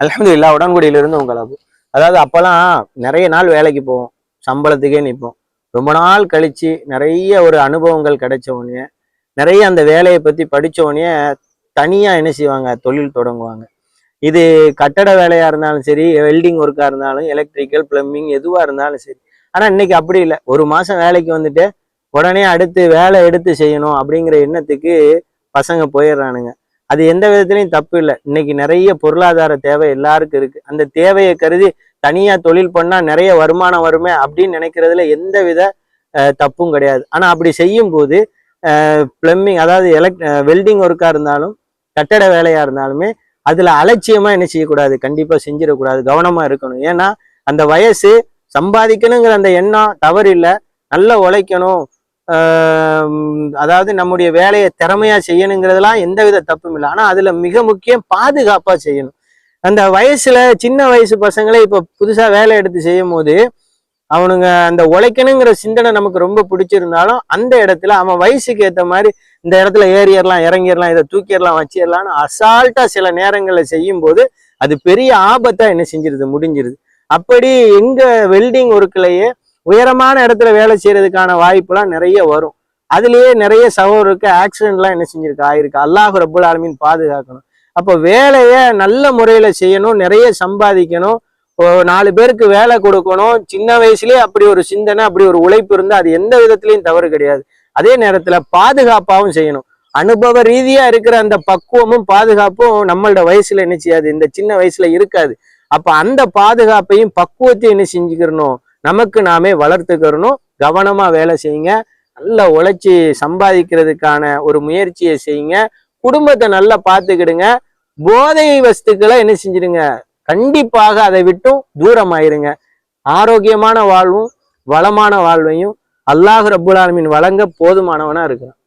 அல்ஹம்துலில்லா உடன்குடியிலிருந்து உங்கள் அபு. அதாவது அப்போல்லாம் நிறைய நாள் வேலைக்கு போவோம். சம்பளத்துக்கே நிற்போம். ரொம்ப நாள் கழிச்சு நிறைய ஒரு அனுபவங்கள் கிடைச்சவனே நிறைய அந்த வேலையை பற்றி படிச்ச தனியாக என்ன செய்வாங்க? தொழில் தொடங்குவாங்க. இது கட்டட வேலையாக இருந்தாலும் சரி வெல்டிங் ஒர்க்காக இருந்தாலும் எலக்ட்ரிக்கல் பிளம்பிங் எதுவாக இருந்தாலும் சரி. ஆனால் இன்னைக்கு அப்படி இல்லை. ஒரு மாதம் வேலைக்கு வந்துட்டு உடனே அடுத்து வேலை எடுத்து செய்யணும் அப்படிங்கிற எண்ணத்துக்கு பசங்க போயிடுறானுங்க. அது எந்த விதத்துலையும் தப்பு இல்லை. இன்னைக்கு நிறைய பொருளாதார தேவை எல்லாருக்கும் இருக்கு. அந்த தேவையை கருதி தனியா தொழில் பண்ணா நிறைய வருமானம் வருமே அப்படின்னு நினைக்கிறதுல எந்த வித தப்பும் கிடையாது. ஆனா அப்படி செய்யும் போது பிளம்பிங் அதாவது எலக்ட் வெல்டிங் ஒர்க்கா இருந்தாலும் கட்டட வேலையா இருந்தாலுமே அதுல அலட்சியமா என்ன செய்யக்கூடாது? கண்டிப்பா செஞ்சிடக்கூடாது. கவனமா இருக்கணும். ஏன்னா அந்த வயசு சம்பாதிக்கணுங்கிற அந்த எண்ணம் தவறு இல்லை நல்லா உழைக்கணும். அதாவது நம்முடைய வேலையை திறமையா செய்யணுங்கிறதுலாம் எந்தவித தப்பும் இல்லை. ஆனா அதுல மிக முக்கியம் பாதுகாப்பா செய்யணும். அந்த வயசுல சின்ன வயசு பசங்களே இப்ப புதுசா வேலை எடுத்து செய்யும் போது அவனுங்க அந்த உழைக்கணுங்கிற சிந்தனை நமக்கு ரொம்ப பிடிச்சிருந்தாலும் அந்த இடத்துல அவன் வயசுக்கு ஏற்ற மாதிரி இந்த இடத்துல ஏறிடலாம் இறங்கிடலாம் இதை தூக்கிடலாம் வச்சிடலாம்னு அசால்ட்டா சில நேரங்களில் செய்யும் போது அது பெரிய ஆபத்தா என்ன செஞ்சிருது? முடிஞ்சிருது. அப்படி எங்க வெல்டிங் ஒர்க்லயே உயரமான இடத்துல வேலை செய்யறதுக்கான வாய்ப்புலாம் நிறைய வரும். அதுலேயே நிறைய சகோதரருக்கு ஆக்சிடென்ட்லாம் என்ன செஞ்சிருக்கு? ஆயிருக்கு. அல்லாஹ் ரப்புல் ஆலமின் பாதுகாக்கணும். அப்போ வேலையை நல்ல முறையில் செய்யணும் நிறைய சம்பாதிக்கணும். நாலு பேருக்கு வேலை கொடுக்கணும். சின்ன வயசுலயே அப்படி ஒரு சிந்தனை அப்படி ஒரு உழைப்பு இருந்தால் அது எந்த விதத்துலையும் தவறு கிடையாது. அதே நேரத்தில் பாதுகாப்பாகவும் செய்யணும். அனுபவ ரீதியாக இருக்கிற அந்த பக்குவமும் பாதுகாப்பும் நம்மளோட வயசுல என்ன செய்யாது? இந்த சின்ன வயசுல இருக்காது. அப்போ அந்த பாதுகாப்பையும் பக்குவத்தையும் என்ன செஞ்சுக்கிறணும்? நமக்கு நாமே வளர்த்துக்கிறணும் கவனமாக வேலை செய்யுங்க நல்லா உழைச்சி சம்பாதிக்கிறதுக்கான ஒரு முயற்சியை செய்யுங்க குடும்பத்தை நல்லா பார்த்துக்கிடுங்க போதை வஸ்துக்களை என்ன செஞ்சிடுங்க கண்டிப்பாக அதை விட்டும் தூரமாயிருங்க. ஆரோக்கியமான வாழ்வும் வளமான வாழ்வையும் அல்லாஹ் ரபுல் ஆலமின் வழங்க போதுமானவனா இருக்கிறான்.